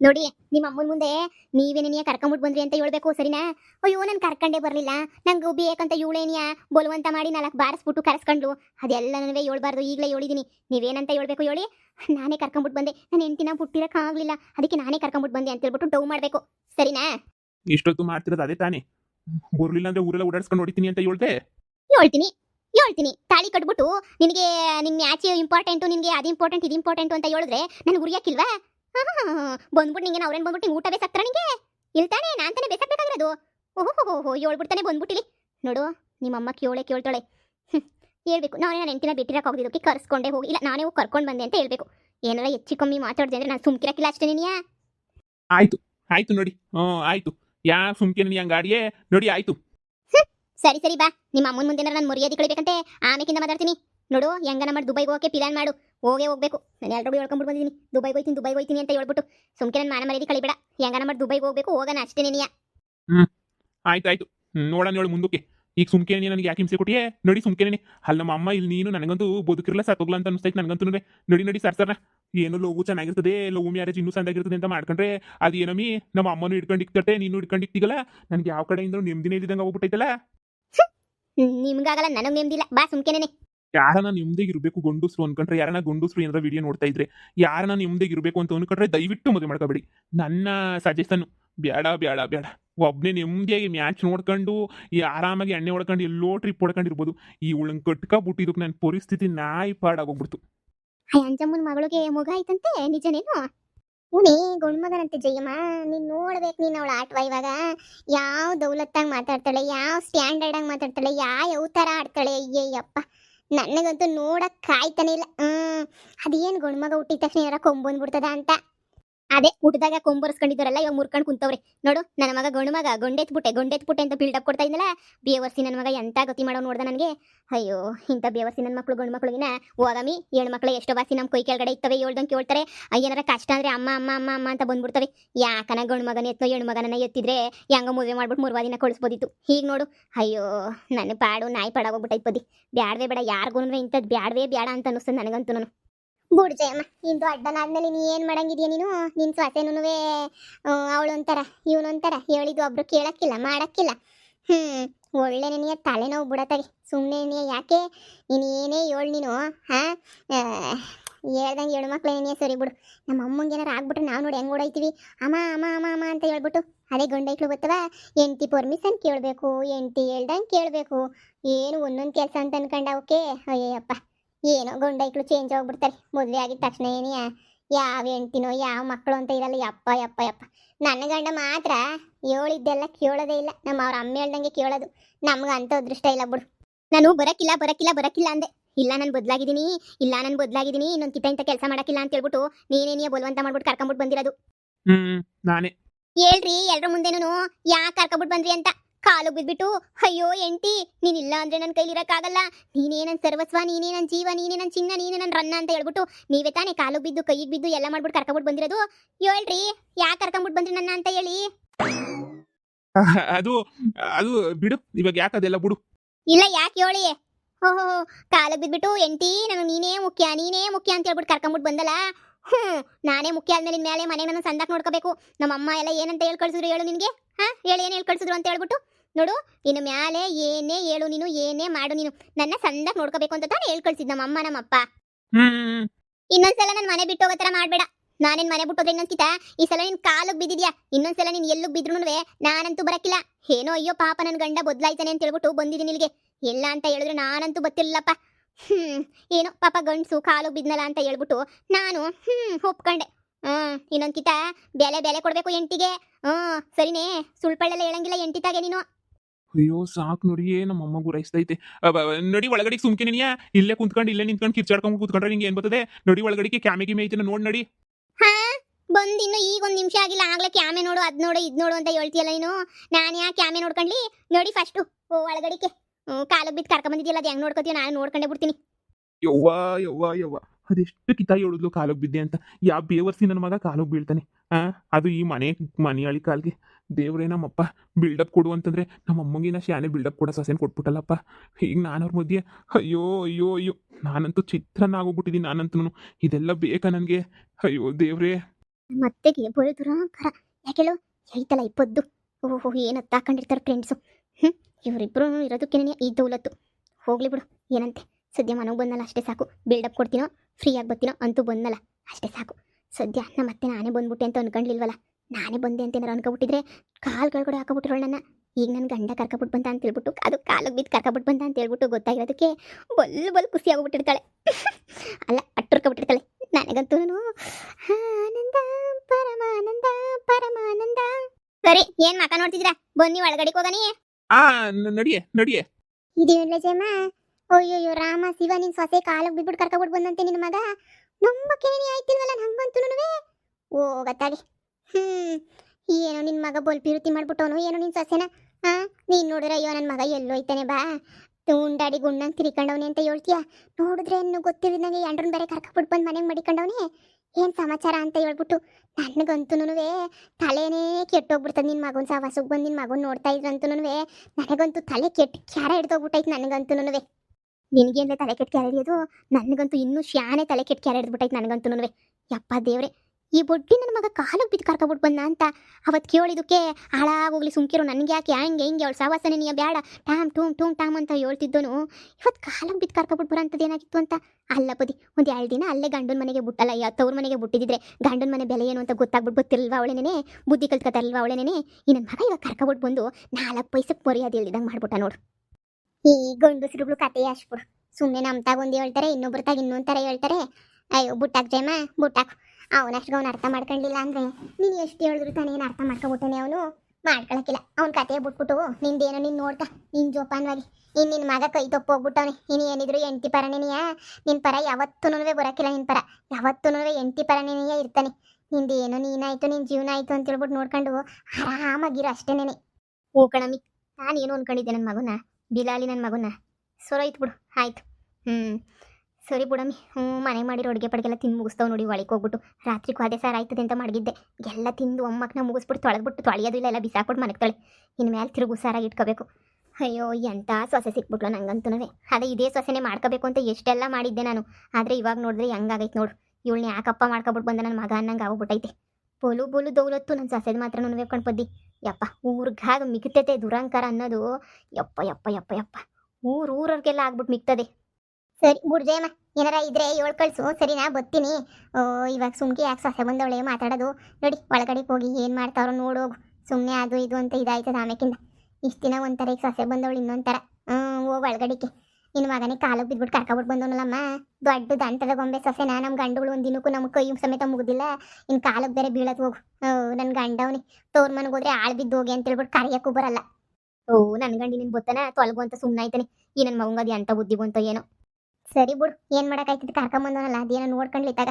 ನೋಡಿ ನಿಮ್ಮ ಅಮ್ಮನ ಮುಂದೆ ನೀವೇನೇನಿಯ ಕರ್ಕೊಂಬಿಟ್ಟು ಬಂದ್ರಿ ಅಂತ ಹೇಳ್ಬೇಕು ಸರಿನಾ? ಅಯ್ಯೋ ನಾನು ಕರ್ಕೊಂಡೇ ಬರಲಿಲ್ಲ. ನಂಗೆ ಬೇಕಂತ ಇವಳೇನಿಯ? ಬೋಲುವಂತ ಮಾಡಿ ನಾಲ್ಕು ಬಾರಿಸ್ಬಿಟ್ಟು ಕರೆಸ್ಕೊಂಡ್ಲು. ಅದೆಲ್ಲನೂ ಹೇಳ್ಬಾರ್ದು ಈಗಲೇ ಹೇಳಿದೀನಿ. ನೀವೇನಂತ ಹೇಳ್ಬೇಕು ಹೇಳಿ? ನಾನೇ ಕರ್ಕೊಂಬಿಟ್ಟು ಬಂದೆ. ನನ್ನ ಹೆಂಡತಿನ ಬಿಟ್ಟಿರೋಕ್ಕಾಗಲಿಲ್ಲ ಅದಕ್ಕೆ ನಾನೇ ಕರ್ಕೊಂಬಿಟ್ಟು ಬಂದೆ ಅಂತ ಹೇಳ್ಬಿಟ್ಟು ಡೌ ಮಾಡಬೇಕು. ಸರಿನಾ? ಇಷ್ಟೊತ್ತು ಮಾಡ್ತಿರೋದು ಅದೇ ತಾನೇ. ಬರ್ಲಿಲ್ಲ ಅಂದ್ರೆ ಊರೆಲ್ಲ ಓಡಾಡ್ಸ್ಕೊಂಡು ಹೊಡಿತೀನಿ ಅಂತ ಹೇಳ್ದೆ. ಹೇಳ್ತೀನಿ ಹೇಳ್ತೀನಿ. ತಾಳಿ ಕಟ್ಬಿಟ್ಟು ನಿನಗೆ ನಿನ್ನ ಮ್ಯಾಚ್ ಇಂಪಾರ್ಟೆಂಟು ನಿನಗೆ ಅದು ಇಂಪಾರ್ಟೆಂಟ್ ಇದು ಇಂಪಾರ್ಟೆಂಟು ಅಂತ ಹೇಳಿದ್ರೆ ನನಗೆ ಉರಿಯಕ್ಕಿಲ್ವಾ ಬಂದ್ಬಿಟ್ಟು ನಿಂಗೆ ಅವ್ರೇನು ಬಂದ್ಬಿಟ್ಟು ನಿಂಗೆ ಊಟ ಬೇಸಾಕ್ತಾರ ನಿಂಗೆ? ಇಲ್ತಾನೆ ನಾನು ತಾನೇ ಬೇಸಾಕ್ಬೇಕಾಗಿರೋದು. ಓಹೋ ಹೋ ಹೋ ಹೇಳ್ಬಿಡ್ತಾನೆ ಬಂದ್ಬಿಟ್ಟಿಲಿ. ನೋಡು ನಿಮ್ಮಮ್ಮ ಕೇಳೇ ಕೇಳ್ತಾಳೆ. ಹೇಳಬೇಕು ಹೇಳ್ಬೇಕು. ನಾನೇ ನನ್ನ ಹೆಂಡತಿನ ಬಿಟ್ಟಿರೋಕ್ಕಾಗದಿದ್ದಕ್ಕೆ ಕರ್ಸ್ಕೊಂಡೆ ಹೋಗಿ ಇಲ್ಲ ನಾನೇ ಹೋಗಿ ಕರ್ಕೊಂಡು ಬಂದೆ ಅಂತ ಹೇಳ್ಬೇಕು. ಏನಾರ ಹೆಚ್ಚು ಕಮ್ಮಿ ಮಾತಾಡ್ದೆ ಅಂದ್ರೆ ನಾನು ಸುಮ್ಕಿರಕ್ಕಿಲ್ಲ ಅಷ್ಟೇ ನೀನಿಯಾ? ಆಯ್ತು ಆಯ್ತು ನೋಡಿ. ಹ್ಞೂ ಆಯಿತು. ಯಾ ಸುಮ್ಕೆ ನೀ ಹಂಗಾಡಿಯೇ ನೋಡಿ ಆಯ್ತು. ಸರಿ ಸರಿ ಬಾ. ನಿಮ್ಮ ಅಮ್ಮನ ಮುಂದೆ ನಾನು ಮರ್ಯಾದೆ ಕಳಿಬೇಕಂತೆ ಆಮೇಕಿಂದ ಮಾತಾಡ್ತೀನಿ. ನೋಡು ಹೆಂಗನ ಮಾಡಿ ದುಬೈಗೆ ಹೋಗಕ್ಕೆ ಪ್ಲಾನ್ ಮಾಡು. ಹೋಗೇ ಹೋಗ್ಬೇಕು. ನಾನು ಎರಡು ಹೇಳ್ಕೊಂಡ್ಬಿಟ್ಟು ಬಂದಿದ್ದೀನಿ ದುಬೈಗೆ ಹೋಯ್ತೀನಿ ದುಬೈಗೆ ಹೋಯ್ತೀನಿ ಅಂತ ಹೇಳ್ಬಿಟ್ಟು ಸುಮ್ಕೆ ನನ್ನ ಮಾನ ಮರ್ಯಾದೆ ಕಳಿಬೇಡ. ಹೆಂಗ ಮಾಡಿ ದುಬೈಗೆ ಹೋಗ್ಬೇಕು ಹೋಗೋಣ ಅಷ್ಟೇ ನೀನು ಆಯ್ತು ಆಯ್ತು. ನೋಡೋಣ ಹೇಳು ಮುಂದಕ್ಕೆ. ಈಗ ಸುಮ್ಕೆ ನನಗೆ ಯಾಕೆ ಹಿಂಸೆ ಕೊಟ್ಟಿಯೇ? ನೋಡಿ ಸುಮ್ಕೆನೇ ಅಲ್ಲಿ ನಮ್ಮ ಅಮ್ಮ ಇಲ್ಲಿ ನೀನು ನನಗಂತೂ ಬದುಕಿರಲ್ಲ ಸತ್ತೋಗ್ಲ ಅಂತ ಅನಿಸ್ತೈತೆ ನನಗಂತೂ ನಡಿ ನಡಿ ಸರ್ ಸರ್ನ ಏನೋ ಲೋಗು ಚೆನ್ನಾಗಿರ್ತದೆ ಲೋವು ಮ್ಯಾರೇಜ್ ಇನ್ನೂ ಸಂದಾಗಿರ್ತದೆ ಅಂತ ಮಾಡ್ಕೊಂಡ್ರೆ ಅದು ಏನಮ್ಮಿ ನಮ್ಮ ಅಮ್ಮನೂ ಇಟ್ಕೊಂಡು ಇಕ್ತಟ್ಟೆ ನೀನು ಇಟ್ಕೊಂಡು ಇಕ್ತಿಗಲ್ಲ ನನಗೆ ಯಾವ ಕಡೆಯಿಂದ ನೆಮ್ಮದಿನೇ ಇದ್ದಂಗೆ ಹೋಗ್ಬಿಟ್ಟೈತಲ್ಲ? ನಿಮ್ಗಾಗಲ್ಲ ನನಗೆ ನೆಮ್ಮದಿಲ್ಲ ಬಾ ಸುಮ್ಕೆನೆ ಯಾರನ್ನ ನಿಮ್ದಿಗೆ ಇರಬೇಕು ಗಂಡಸ್ರು ಅನ್ಕೊಂಡ್ರೆ, ಯಾರನ್ನ ಗಂಡಸ್ರು ಏನಾರ ವಿಡಿಯೋ ನೋಡ್ತಾ ಇದ್ರೆ, ಯಾರನ್ನ ನಿಮ್ದಿಗೆ ಇರಬೇಕು ಅಂತ ಅನ್ಕೊಂಡ್ರೆ ದಯವಿಟ್ಟು ಮದುವೆ ಮಾಡ್ಕೋಬೇಡಿ. ನನ್ನ ಸಜೆಷನ್ ಬೇಡ ಬೇಡ ಬೇಡ ಒಬ್ಬನೇ ನೆಮ್ಮದಿಯಾಗಿ ಮ್ಯಾಚ್ ನೋಡ್ಕೊಂಡು, ಈ ಆರಾಮಾಗಿ ಎಣ್ಣೆ ಹೊಡ್ಕೊಂಡು, ಎಲ್ಲೋ ಟ್ರಿಪ್ ಹೊಡ್ಕೊಂಡಿರ್ಬೋದು. ಈ ಉಳ್ಳಂಗೆ ಕಟ್ಕೊಬಿಟ್ಟಿದ್ದಕ್ಕೆ ನನ್ನ ಪರಿಸ್ಥಿತಿ ನಾಯಿ ಪಾಡಾಗೋಗ್ಬಿಡ್ತು ಅಂಜಮ್ಮನ ಮಗಳಿಗೆ ಮಗ ಆಯ್ತಂತೆ, ನಿಜನೇನು? ಉನಿ ಗುಣ್ಮಗನಂತೆ ಜಯಮ್ಮ, ನೀನ್ ನೋಡ್ಬೇಕು ನೀನ್ ಅವಳ ಆಟವ ಇವಾಗ. ಯಾವ ದೌಲತ್ತಾಗಿ ಮಾತಾಡ್ತಾಳೆ, ಯಾವ ಸ್ಟ್ಯಾಂಡರ್ಡ್ ಆಗಿ ಮಾತಾಡ್ತಾಳೆ, ಯಾವ ಯಾವ ತರ ಆಡ್ತಾಳೆ, ಅಯ್ಯಯ್ಯಪ್ಪ. ನನಗಂತೂ ನೋಡಕ್ ಕಾಯ್ತಾನೆ ಇಲ್ಲ. ಹ್ಮ್. ಅದೇನ್ ಗುಣ್ಮಗ ಹುಟ್ಟಿದ ತಕ್ಷಣ ಏನಾರ ಕೊಂಬಂದ್ಬಿಡ್ತದ ಅಂತ. ಅದೇ ಊಟದಾಗ ಕೊಂಬರ್ಸ್ಕೊಂಡಿದ್ದಾರಲ್ಲ ಇವಾಗ ಮುರ್ಕೊಂಡು ಕುಂತವ್ರೆ. ನೋಡು, ನನ್ನ ಮಗ ಗಂಡು ಮಗ, ಗೊಂಡೆತ್ಬಿಟ್ಟೆ ಗೊಂಡೆತ್ಬಿಟ್ಟೆ ಅಂತ ಬಿಲ್ಡಪ್ ಕೊಡ್ತಾ ಇದ್ದಲ್ಲ ಬೇವರ್ಸಿ ನನ್ನ ಮಗ ಎಂತ ಗತಿ ಮಾಡೋ ನೋಡ್ದ ನನಗೆ. ಅಯ್ಯೋ, ಇಂಥ ಬೇವರ್ಸಿ ನನ್ನ ಮಕ್ಳು, ಗಂಡು ಮಕ್ಳಿಗಿನ ಹೋಗಮಿ ಹೆಣ್ಣು ಮಕ್ಳು ಎಷ್ಟೋ ಬಾಸಿ ನಮ್ಮ ಕೈ ಕೆಳಗಡೆ ಇತ್ತವೆ, ಹೇಳ್ದಂಗೆ ಕೇಳ್ತಾರೆ. ಏನಾರ ಕಷ್ಟ ಅಂದ್ರೆ ಅಮ್ಮ ಅಮ್ಮ ಅಮ್ಮ ಅಮ್ಮ ಅಂತ ಬಂದ್ಬಿಡ್ತವೆ. ಯಾಕನ ಗಂಡು ಮಗನ ಎತ್ತೋ ಹೆಣ್ಣು ಮಗನ ಎತ್ತಿದ್ರೆ ಹೆಂಗ ಮದುವೆ ಮಾಡ್ಬಿಟ್ಟು ಮೂರ್ವಾ ದಿನ ಕಳಿಸ್ಬೋದಿತ್ತು ಹೀಗೆ ನೋಡು. ಅಯ್ಯೋ, ನನ್ನ ಪಾಡು ನಾಯಿ ಪಾಡಾಗೋಗ್ಬಿಟ್ಟೈತ್ ಬದಿ ಬ್ಯಾಡವೇ ಬೇಡ, ಯಾರಿಗೂ ಇಂಥದ್ದು ಬ್ಯಾಡವೇ ಬೇಡ ಅಂತ ಅನಿಸ್ತದೆ ನನಗಂತೂ ನಾನು ಬುಡ್ ಜಯಮ್ಮ ಇಂದು ಅಡ್ಡನಾದ್ಮೇಲೆ ನೀ ಏನು ಮಾಡಂಗಿದ್ಯಾ ನೀನು? ನಿನ್ನ ಸೊಸೆನೂ ಅವಳು ಒಂಥರ ಇವನೊಂಥರ ಹೇಳಿದ್ದು ಒಬ್ರು ಕೇಳಕ್ಕಿಲ್ಲ, ಮಾಡಕ್ಕಿಲ್ಲ. ಹ್ಞೂ ಒಳ್ಳೆ ನೆನೆಯ, ತಲೆನೋವು ಬಿಡತ್ತಾಗೆ ಸುಮ್ಮನೆ ನೆನೆಯ, ಯಾಕೆ? ನೀನು ಏನೇ ಹೇಳು ನೀನು, ಹಾಂ? ಹೇಳ್ದಂಗೆ ಹೇಳು ಮಕ್ಳು ನೆನೆಯ, ಸರಿ ಬಿಡು. ನಮ್ಮ ಅಮ್ಮಂಗೆ ಏನಾರು ಆಗ್ಬಿಟ್ರೆ ನಾವು ನೋಡಿ ಹೆಂಗೆ ಓಡಾಯ್ತೀವಿ. ಅಮ್ಮ ಅಮ್ಮ ಅಮ್ಮ ಅಮ್ಮ ಅಂತ ಹೇಳ್ಬಿಟ್ಟು ಅದೇ ಗಂಡೈಕ್ಳು ಗೊತ್ತವ? ಎಂಟಿ ಪರ್ಮಿಷನ್ ಕೇಳಬೇಕು ಎಂಟಿ ಹೇಳ್ದಂಗೆ ಕೇಳಬೇಕು. ಏನು ಒಂದೊಂದು ಕೆಲಸ ಅಂತ ಅನ್ಕೊಂಡ ಓಕೆ ಅಯ್ಯಪ್ಪ ಏನೋ ಗಂಡೈಕ್ಳು ಚೇಂಜ್ ಹೋಗ್ಬಿಡ್ತಾರೆ ಮದುವೆ ಆಗಿದ ತಕ್ಷಣ ಏನಿಯ ಯಾವ ಹೆಂಡ್ತಿನೋ ಯಾವ ಮಕ್ಕಳು ಅಂತ ಇರಲ್ಲ. ಯಪ್ಪ ಯಪ್ಪ ಯಪ್ಪ. ನನ್ನ ಗಂಡ ಮಾತ್ರ ಹೇಳಿದ್ದೆಲ್ಲ ಕೇಳೋದೇ ಇಲ್ಲ. ನಮ್ಮ ಅವ್ರ ಅಮ್ಮ ಹೇಳ್ದಂಗೆ ಕೇಳೋದು. ನಮ್ಗೆ ಅಂತ ಅದೃಷ್ಟ ಇಲ್ಲ ಬಿಡು. ನಾನು ಬರಕ್ಕಿಲ್ಲ ಬರಕ್ಕಿಲ್ಲ ಬರಕ್ಕಿಲ್ಲ ಅಂದೆ. ಇಲ್ಲ ನಾನು ಬದಲಾಗಿದ್ದೀನಿ. ಇಲ್ಲ ನಾನು ಬದಲಾಗಿದ್ದೀನಿ. ಇನ್ನೊಂದು ಕಿತ್ತ ಇಂತ ಕೆಲಸ ಮಾಡಕ್ಕಿಲ್ಲ ಅಂತ ಹೇಳ್ಬಿಟ್ಟು ನೀನೇನಿಯ ಬಲವಂತ ಮಾಡ್ಬಿಟ್ಟು ಕರ್ಕೊಂಬಿಟ್ಟು ಬಂದಿರೋದು? ಹ್ಮ್ ನಾನೇ. ಹೇಳ್ರಿ ಎಲ್ರ ಮುಂದೆನೂ ಯಾಕೆ ಕರ್ಕೊಂಬಿಟ್ಟು ಬಂದ್ರಿ ಅಂತ. ಕಾಲು ಬಿದ್ಬಿಟ್ಟು ಅಯ್ಯೋ ಎಂಟಿ ನೀನಿಲ್ಲ ಅಂದ್ರೆ ನನ್ನ ಕೈಲಿರಕ್ಕಾಗಲ್ಲ ನೀನೇ ನನ್ನ ಸರ್ವಸ್ವ ನೀನೇ ನನ್ನ ಜೀವ ನೀನೇ ನನ್ನ ಚಿನ್ನ ನೀನೇ ನನ್ನ ರನ್ನ ಅಂತ ಹೇಳ್ಬಿಟ್ಟು ನೀವೇ ತಾನೇ ಕಾಲು ಬಿದ್ದು ಕೈಗೆ ಬಿದ್ದು ಎಲ್ಲ ಮಾಡ್ಬಿಟ್ಟು ಕರ್ಕೊಂಬಿಟ್ಟು ಬಂದಿರೋದು? ಹೇಳ್ರಿ ಯಾಕೆ ಕರ್ಕೊಂಬಿಟ್ಟು ಬಂದ್ರಿ ನನ್ನ ಅಂತ ಹೇಳಿ? ಅದು ಅದು ಬಿಡು ಇವಾಗ ಯಾಕೆ ಅದೆಲ್ಲ ಬಿಡು. ಇಲ್ಲ ಯಾಕೆ ಹೇಳಿ? ಓಹೋ ಕಾಲು ಬಿದ್ಬಿಟ್ಟು ಎಂಟಿ ನನಗೆ ನೀನೇ ಮುಖ್ಯ ನೀನೇ ಮುಖ್ಯ ಅಂತ ಹೇಳ್ಬಿಟ್ಟು ಕರ್ಕೊಂಬಿಟ್ಟು ಬಂದಲ್ಲ? ಹ್ಞೂ ನಾನೇ ಮುಖ್ಯ ಆದ್ಮೇಲೆ ಮೇಲೆ ಮನೆ ನನ್ನ ಸಂದಾಕ್ ನೋಡ್ಕೋಬೇಕು. ನಮ್ಮ ಅಮ್ಮ ಎಲ್ಲ ಏನಂತ ಹೇಳಿ ಕಳ್ಸಿದ್ರು ಹೇಳು ನಿನಗೆ? ಹಾಂ ಹೇಳಿ ಏನು ಹೇಳಿ ಕಳ್ಸಿದ್ರು ಅಂತ ಹೇಳ್ಬಿಟ್ಟು? ನೋಡು ಇನ್ನು ಮ್ಯಾಲೆ ಏನೇ ಹೇಳು ನೀನು ಏನೇ ಮಾಡು ನೀನು ನನ್ನ ಸಂದ ನೋಡ್ಕೋಬೇಕು ಅಂತ ತಾನೇ ಹೇಳಿ ಕಳ್ಸಿದ್ ನಮ್ಮ ಅಮ್ಮ ಇನ್ನೊಂದ್ಸಲ ನನ್ನ ಮನೆ ಬಿಟ್ಟು ಹೋಗೋ ಥರ ಮಾಡಬೇಡ. ನಾನೇನ್ ಮನೆ ಬಿಟ್ಟೋದ್ರೆ ಇನ್ನೊಂದ್ಕಿತ ಈ ಸಲ ನಿನ್ ಕಾಲಿಗೆ ಬಿದ್ದಿದ್ಯಾ? ಇನ್ನೊಂದ್ಸಲ ನೀನ್ ಎಲ್ಲೂ ಬಿದ್ರು ನಾನಂತೂ ಬರಕ್ಕಿಲ್ಲ. ಏನೋ ಅಯ್ಯೋ ಪಾಪ ನನ್ನ ಗಂಡ ಬದಲಾಯ್ತಾನೆ ಅಂತ ಹೇಳ್ಬಿಟ್ಟು ಬಂದಿದ್ದೀನಿ ಇಲ್ಲಿಗೆ ಎಲ್ಲ ಅಂತ ಹೇಳಿದ್ರೆ ನಾನಂತೂ ಬತ್ತಿಲ್ಲಪ್ಪ ಹ್ಮ್ ಏನೋ ಪಾಪ ಗಂಡ್ಸು ಕಾಲು ಬಿದ್ನಲ್ಲ ಅಂತ ಹೇಳ್ಬಿಟ್ಟು ನಾನು ಹ್ಮ್ ಒಪ್ಕೊಂಡೆ. ಹ್ಮ್ ಇನ್ನೊಂದ್ಕಿತ ಬೆಲೆ ಬೆಲೆ ಕೊಡ್ಬೇಕು ಎಂಟಿಗೆ. ಹ್ಮ್ ಸರಿನೇ ಸುಳ್ಪಳ್ಳೆಲ್ಲ ಹೇಳಂಗಿಲ್ಲ ಎಂಟಿತಾಗೆ ನೀನು. ಅಯ್ಯೋ ಸಾಕು ನೋಡಿ ನಮ್ಮ ಅಮ್ಮ ಗುರೈಸ್ತೈತೆ ಅಬ್ಬ, ನಡಿ ಒಳಗಡೆ ಸುಮ್ಕೆ ನೀನಿಯಾ? ಇಲ್ಲೇ ಕುಂತ್ಕೊಂಡು ಇಲ್ಲೇ ನಿಂತ್ಕೊಂಡು ಕಿರ್ಚಾಡ್ಕೊಂಡು ಕುತ್ಕೊಂಡ್ರೆ ನಿಂಗೆ ಏನ್ ಬರ್ತದೆ? ನಡಿ ಒಳಗಡೆ ಕ್ಯಾಮೆ ಗಿಮೆ ಐತೆ ನೋಡ್ ನಡಿ. ಹಾ ಬಂದ್ ಇನ್ನು ಈಗ ಒಂದ್ ನಿಮಿಷ ಆಗಿಲ್ಲ ಆಗ್ಲೇ ಕ್ಯಾಮೆ ನೋಡು ಅದ್ ನೋಡು ಇದ್ ನೋಡು ಅಂತ ಹೇಳ್ತೀಯಲ್ಲ ನೀನು. ನಾನು ಯಾ ಕ್ಯಾಮೆ ನೋಡ್ಕೊಂಡ್ಲಿ? ನೋಡಿ ಫಸ್ಟು ಒಳಗಡಿಕೆ ಕಾಲು ಬಿದ್ದು ಕರ್ಕೊಂಡ್ ಬಂದಿದ್ಯಲ್ಲ ಅದು ಹೆಂಗ್ ನೋಡ್ಕೊತೀಯ? ನಾನು ನೋಡ್ಕೊಂಡೇ ಬಿಡ್ತೀನಿ. ಯವ್ವಾ ಯವ್ವಾ ಯವ್ವ. ಅದೆಷ್ಟು ಕಿತಾಯಿ ಹೇಳಿದ್ಲು ಕಾಲಿಗೆ ಬಿದ್ದೆ ಅಂತ. ಯಾವ ಬೇವರ್ಸಿ ನನ್ನ ಮಗ ಕಾಲಿಗೆ ಬೀಳ್ತಾನೆ. ಆ, ಅದು ಈ ಮನೆ ಮನೆಯಾಳಿ ಕಾಲ್ಗೆ. ದೇವ್ರೇ ನಮ್ಮಪ್ಪ ಬಿಲ್ಡಪ್ ಕೊಡು ಅಂತಂದ್ರೆ ನಮ್ಮ ಅಮ್ಮಗಿನ ಶಾನೆ ಬಿಲ್ಡಪ್ ಕೊಡೋ ಸಸೇನ್ ಕೊಟ್ಬಿಟ್ಟಲ್ಲಪ್ಪ. ಈಗ ನಾನು ಅವ್ರ ಮಧ್ಯೆ, ಅಯ್ಯೋ ಅಯ್ಯೋ ಅಯ್ಯೋ, ನಾನಂತೂ ಚಿತ್ರನ ಆಗೋಗ್ಬಿಟ್ಟಿದ್ದೀನಿ ನಾನಂತೂ ಇದೆಲ್ಲ ಬೇಕಾ ನನಗೆ? ಅಯ್ಯೋ, ದೇವ್ರೇ. ದುರಾಂಕಾರ. ಯಾಕೆಳು ಐತಲ್ಲ ಇಪ್ಪದ್ದು. ಓಹೋ ಏನು ತಾಕೊಂಡಿರ್ತಾರೆ ಫ್ರೆಂಡ್ಸು ಹ್ಞೂ ಇವರಿಬ್ಬರು ಈ ದೌಲತ್ತು. ಹೋಗ್ಲಿ ಬಿಡು, ಏನಂತೆ? ಸದ್ಯ ಮನೆಗೆ ಬಂದಲ್ಲ ಅಷ್ಟೇ ಸಾಕು. ಬಿಲ್ಡಪ್ ಕೊಡ್ತೀನೋ ಫ್ರೀಯಾಗಿ ಬರ್ತೀನೋ ಅಂತೂ ಬಂದಲ್ಲ ಅಷ್ಟೇ ಸಾಕು. ಸದ್ಯ ನಮ್ಮ ಮತ್ತೆ ನಾನೇ ಬಂದ್ಬಿಟ್ಟೆ ಅಂತ ಅನ್ಕೊಂಡಿಲ್ವಲ್ಲ ನಾನೇ ಬಂದೆ ಅಂತ ಏನಾರು ಅನ್ಕೊಬಿಟ್ಟಿದ್ರೆ ಕಾಲು ಕೆಳಗಡೆ ಹಾಕೊಬಿಟ್ರೋಳ ನನ್ನ. ಈಗ ನನ್ನ ಗಂಡ ಕರ್ಕೊಬಿಟ್ಟು ಬಂತ ಅಂತ ಹೇಳ್ಬಿಟ್ಟು ಅದು ಕಾಲಿಗೆ ಬಿದ್ದು ಕರ್ಕೊಬಿಟ್ಟು ಬಂತ ಅಂತ ಹೇಳ್ಬಿಟ್ಟು ಗೊತ್ತಾಗಿರೋದಕ್ಕೆ ಬಲ್ ಬಲ್ ಖುಷಿ ಆಗೋಗ್ಬಿಟ್ಟಿರ್ತಾಳೆ ಅಲ್ಲ ಅಟ್ಟುರ್ಕೊಬಿಟ್ಟಿರ್ತಾಳೆ. ನನಗಂತೂ ಆನಂದ ಪರಮಾನಂದ ಪರಮಾನಂದ. ಸರಿ ಏನ್ ಮಕ ನೋಡ್ತಿದ್ರ? ಬನ್ನಿ ಒಳಗಡೆ ಹೋಗನಿ ಆ ನಡಿಯೇ ನಡಿಯೆ. ಇದೇನಿಲ್ಲ ಜಯಮ್ಮ ಅಯ್ಯೋಯ್ಯೋ, ರಾಮ ಶಿವ, ನಿನ್ ಸೊಸೆ ಕಾಲಿಗೆ ಬಿದ್ಬಿಟ್ಟು ಕರ್ಕೊಬಿಟ್ಟು ಬಂದಂತೆ ನಿನ್ನ ಮಗ? ನಂಬಕ್ಕೇನೆ ಆಯ್ತಿಲ್ವಲ್ಲ ನಂಗಂತೂ ಓ, ಗೊತ್ತಾಗಿ. ಹ್ಮ್, ಏನೋ ನಿನ್ ಮಗ ಬೋಲ್ ಪಿರುತಿ ಮಾಡ್ಬಿಟ್ಟವನು, ಏನೋ ನಿನ್ ಸೊಸೆನ? ಹಾ ನೀನ್ ನೋಡಿದ್ರೆ ಅಯ್ಯೋ ನನ್ನ ಮಗ ಎಲ್ಲೋ ಐತಾನೆ ಬಾ. ತುಂಡಾಡಿ ಗುಣ್ಣಂಗ್ ತಿರ್ಕೊಂಡವನೆ ಅಂತ ಹೇಳ್ತೀಯ? ನೋಡಿದ್ರೆ ಇನ್ನು ಗೊತ್ತಿಲ್ಲದಂಗೆ ಎಂಡ್ರನ್ ಬೇರೆ ಕರ್ಕೊಬಿಟ್ಟು ಬಂದು ಮನೆಗೆ ಮಡಿಕೊಂಡವನೆ? ಏನ್ ಸಮಾಚಾರ ಅಂತ ಹೇಳ್ಬಿಟ್ಟು ನನಗಂತೂನುವೆ ತಲೆನೇ ಕೆಟ್ಟೋಗ್ಬಿಡ್ತದೆ ನಿನ್ನ ಮಗನ ಸವಾಸಕ್ಕೆ ಬಂದು ನಿನ್ನ ಮಗನ ನೋಡ್ತಾ ಇದ್ರಂತೂ ನನಗಂತೂ ತಲೆ ಕೆಟ್ಟು ಕ್ಯಾರ ಹಿಡ್ದೋಗ್ಬಿಟ್ಟೈತೆ ನನಗಂತೂ ನಿನಗೇನ್ಲೆ ತಲೆ ಕೆಟ್ಟ ಕ್ಯಾರ ಹಿಡಿಯೋದು ನನಗಂತೂ ಇನ್ನೂ ಶಾನೆ ತಲೆ ಕೆಟ್ಟ ಕ್ಯಾರ ಬಿಟ್ಟೈತೆ ನನಗಂತೂ ಯಪ್ಪ ದೇವ್ರೆ, ಈ ಬೊಡ್ಡಿ ನನ್ನ ಮಗ ಕಾಲಿಗೆ ಬಿದ್ದು ಕರ್ಕೊಬಿಟ್ಟು ಬಂದ ಅಂತ ಅವತ್ತು ಕೇಳಿದಕ್ಕೆ ಹಾಳಾಗೋಗ್ಲಿ ಸುಮ್ಕಿರೋ. ನನಗೆ ಯಾಕೆ ಹಂಗೆ ಹಿಂಗೆ ಅವಳು ಸವಾಸನೆ ನೀ ಬೇಡ ಟಾಮ್ ಟೂಮ್ ಟೂಮ್ ಟಾಮ್ ಅಂತ ಹೇಳ್ತಿದ್ದನು. ಇವತ್ತು ಕಾಲಿಗೆ ಬಿದ್ದು ಕರ್ಕೊಬಿಟ್ಟು ಬರೋಂಥದ್ದು ಏನಾಗಿತ್ತು ಅಂತ? ಅಲ್ಲ ಬದಿ ಒಂದು ಎರಡು ದಿನ ಅಲ್ಲೇ ಗಂಡನ ಮನೆಗೆ ಬಿಟ್ಟಲ್ಲ ಯಾ ತವ್ರ ಮನೆಗೆ ಬಿಟ್ಟಿದ್ರೆ ಗಂಡನ ಮನೆ ಬೆಲೆ ಏನು ಅಂತ ಗೊತ್ತಾಗ್ಬಿಟ್ಟು ಗೊತ್ತಿಲ್ವಾ ಅವಳೇನೇ ಬುದ್ಧಿ ಕಲ್ತ್ಕೊತಾರಲ್ವಾ ಅವಳೇನೇ ಈ ನನ್ನ ಮಗ ಇವಾಗ ಕರ್ಕೊಬಿಟ್ಟು ಬಂದು ನಾಲ್ಕು ಪೈಸಕ್ಕೆ ಮರ್ಯಾದೆ ಇಲ್ದಂಗೆ ಮಾಡ್ಬಿಟ್ಟ ನೋಡು. ಈ ಗಂಡಸರುಗಳು ಕತೆ ಅಷ್ಟು ಸುಮ್ಮನೆ ನಮ್ತಾಗ ಒಂದು ಹೇಳ್ತಾರೆ, ಇನ್ನೊಬ್ರತಾಗ ಥರ ಹೇಳ್ತಾರೆ. ಅಯ್ಯೋ, ಬುಟ್ಟಾಕ್ ಜಯಮ್ಮ, ಬುಟ್ಟಾಕ್. ಅವನಷ್ಟು ಅವ್ನು ಅರ್ಥ ಮಾಡ್ಕೊಂಡಿಲ್ಲ ಅಂದ್ರೆ ನೀನು ಎಷ್ಟು ಹೇಳಿದ್ರು ತಾನೇ ಏನ್ ಅರ್ಥ ಮಾಡ್ಕೊಬಿಟ್ಟನೆ ಅವನು? ಮಾಡ್ಕೊಳಕ್ಕಿಲ್ಲ ಅವ್ನ ಕತೆ ಬಿಟ್ಬಿಟ್ಟು ನಿಂದೇನೋ ನೀನು ನೋಡ್ಕ. ನಿನ್ ಜೋಪಾನವಾಗಿ. ಇನ್ನು ನಿನ್ನ ಮಗ ಕೈ ತಪ್ಪು ಹೋಗ್ಬಿಟ್ಟವನೆ. ನೀನು ಏನಿದ್ರು ಎಂಟಿ ಪರನೇನಿಯ ನಿನ್ನ ಪರ ಯಾವತ್ತೂ ಬರೋಕ್ಕಿಲ್ಲ ನಿನ್ನ ಪರ. ಯಾವತ್ತೂ ಎಂಟಿ ಪರನೇನಿಯ ಇರ್ತಾನೆ. ನಿಂದೇನೋ ನೀನಾಯ್ತು ನಿನ್ನ ಜೀವನ ಆಯ್ತು ಅಂತ ಹೇಳ್ಬಿಟ್ಟು ನೋಡ್ಕೊಂಡು ಆರಾಮಾಗಿರೋ ಅಷ್ಟೇನೇನೆ ಹೋಗೋಣ ನಾನು ಏನು ಅನ್ಕೊಂಡಿದ್ದೆ ನನ್ನ ಮಗನ? ಬಿಲಾಲಿ ನನ್ನ ಮಗನ ಸೊರೋಯ್ತು ಬಿಡು, ಆಯ್ತು. ಹ್ಞೂ ಸರಿ ಬಿಡಮ್ಮಿ, ಹ್ಞೂ, ಮನೆ ಮಾಡಿರೋ ಅಡುಗೆ ಪಡೆಗೆಲ್ಲ ತಿಂದು ಮುಗಿಸ್ತಾವೆ ನೋಡಿ, ಒಳಗೆ ಹೋಗ್ಬಿಟ್ಟು. ರಾತ್ರಿ ಕ್ವಾದೆ ಸಾರು ಆಯ್ತದೆ ಅಂತ ಮಾಡಿದ್ದೆ ಎಲ್ಲ ತಿಂದು ಒಮ್ಮಕ್ಕನ ಮುಗಿಸ್ಬಿಟ್ಟು ತೊಳೆದ್ಬಿಟ್ಟು ತೊಳೆಯೋದು ಇಲ್ಲ, ಎಲ್ಲ ಬಿಸಾಕ್ಬಿಟ್ಟು ಮನೆಗ್ತಾಳೆ ಇನ್ನು ಮೇಲೆ ತಿರುಗು ಸಾರಾಗಿ ಇಟ್ಕೋಬೇಕು. ಅಯ್ಯೋ ಎಂಥ ಸೊಸೆ ಸಿಕ್ಬಿಟ್ಲು ನಂಗಂತೂ ಅದೇ ಇದೇ ಸೊಸೆನೇ ಮಾಡ್ಕೋಬೇಕು ಅಂತ ಎಷ್ಟೆಲ್ಲ ಮಾಡಿದ್ದೆ ನಾನು. ಆದರೆ ಇವಾಗ ನೋಡಿದ್ರೆ ಹೆಂಗಾಗೈತೆ ನೋಡು. ಇವಳನ್ನ ಯಾಕಪ್ಪ ಮಾಡ್ಕೊಬಿಟ್ಟು ಬಂದ ನನ್ನ ಮಗ ಅನ್ನಂಗೆ ಆಗ್ಬಿಟ್ಟೈತೆ ಬೋಲು ಬೋಲು ದೌಲತ್ತು ನನ್ನ ಸೊಸೆದು ಮಾತ್ರ ನೋಡ್ಬೇಕು ಪದ್ದಿ ಯಪ್ಪ ಊರ್ಗಾಗ ಮಿಗ್ತೈತೆ ದುರಂಕಾರ ಅನ್ನೋದು. ಯಪ್ಪ ಯಪ್ಪ ಯಪ್ಪ ಯಪ್ಪ. ಊರ್, ಊರವ್ರಿಗೆಲ್ಲ ಆಗ್ಬಿಟ್ಟು ಮಿಗ್ತದೆ. ಸರಿ ಬುಡ್ಜಯಮ್ಮ ಏನಾರ ಇದ್ರೆ ಏಳ್ ಕಳ್ಸು. ಸರಿನಾ? ಬತ್ತೀನಿ ಓ, ಇವಾಗ ಸುಮ್ಕೆ ಯಾಕೆ ಸೊಸೆ ಬಂದವಳೆ ಮಾತಾಡೋದು? ನೋಡಿ ಒಳಗಡೆ ಹೋಗಿ ಏನು ಮಾಡ್ತಾವ್ರೋ ನೋಡೋಗು ಸುಮ್ಮನೆ ಅದು ಇದು ಅಂತ ಇದಾಯ್ತದ ಆಮೇಕಿಂದ ಇಷ್ಟು ದಿನ ಒಂಥರ ಈಗ ಸೊಸೆ ಬಂದವಳು ಇನ್ನೊಂಥರ. ಹ್ಞೂ ಹೋಗಿ ಒಳಗಡಿಕೆ ನಿನ್ನ ಮಗನೇ ಕಾಲಿಗೆ ಬಿದ್ಬಿಟ್ಟು ಕರ್ಕೊಬಿಟ್ಟು ಬಂದವನಲ್ಲಮ್ಮ. ದೊಡ್ಡ ದಂಟದ ಗೊಂಬೆ ಸೊಸೆನ ನಮ್ಮ ಗಂಡುಗಳು ಒಂದು ದಿನಕ್ಕೂ ನಮ್ಮ ಕೈ ಸಮೇತ ಮುಗ್ದಿಲ್ಲ. ಇನ್ನು ಕಾಲಿಗೆ ಬೇರೆ ಬೀಳತ್ ಹೋಗು. ನನ್ನ ಗಂಡವನಿ, ತೋರ್ ಮನೆಗೆ ಹೋದ್ರೆ ಆಳ್ ಬಿದ್ದು ಹೋಗಿ ಅಂತ ಹೇಳ್ಬಿಟ್ಟು ಕರೆಯಕ್ಕೂ ಬರಲ್ಲ. ಓ ನನ್ನ ಗಂಡಿ ನಿನ್ ಗೊತ್ತಾನ ತೊಲಗು ಅಂತ ಸುಮ್ಮನೆ ಆಯ್ತಾನೆ ಈ ನನ್ನ ಮಗಂಗದು ಎಂತ ಬುದ್ಧಿ ಬಂತೋ ಏನೋ. ಸರಿ ಬಿಡು, ಏನ್ ಮಾಡಕ್ಕಾಯ್ತದೆ ಕರ್ಕೊಂಬಂದವನಲ್ಲ, ಅದೇನೋ ನೋಡ್ಕೊಂಡ್ಲಿ ತಗ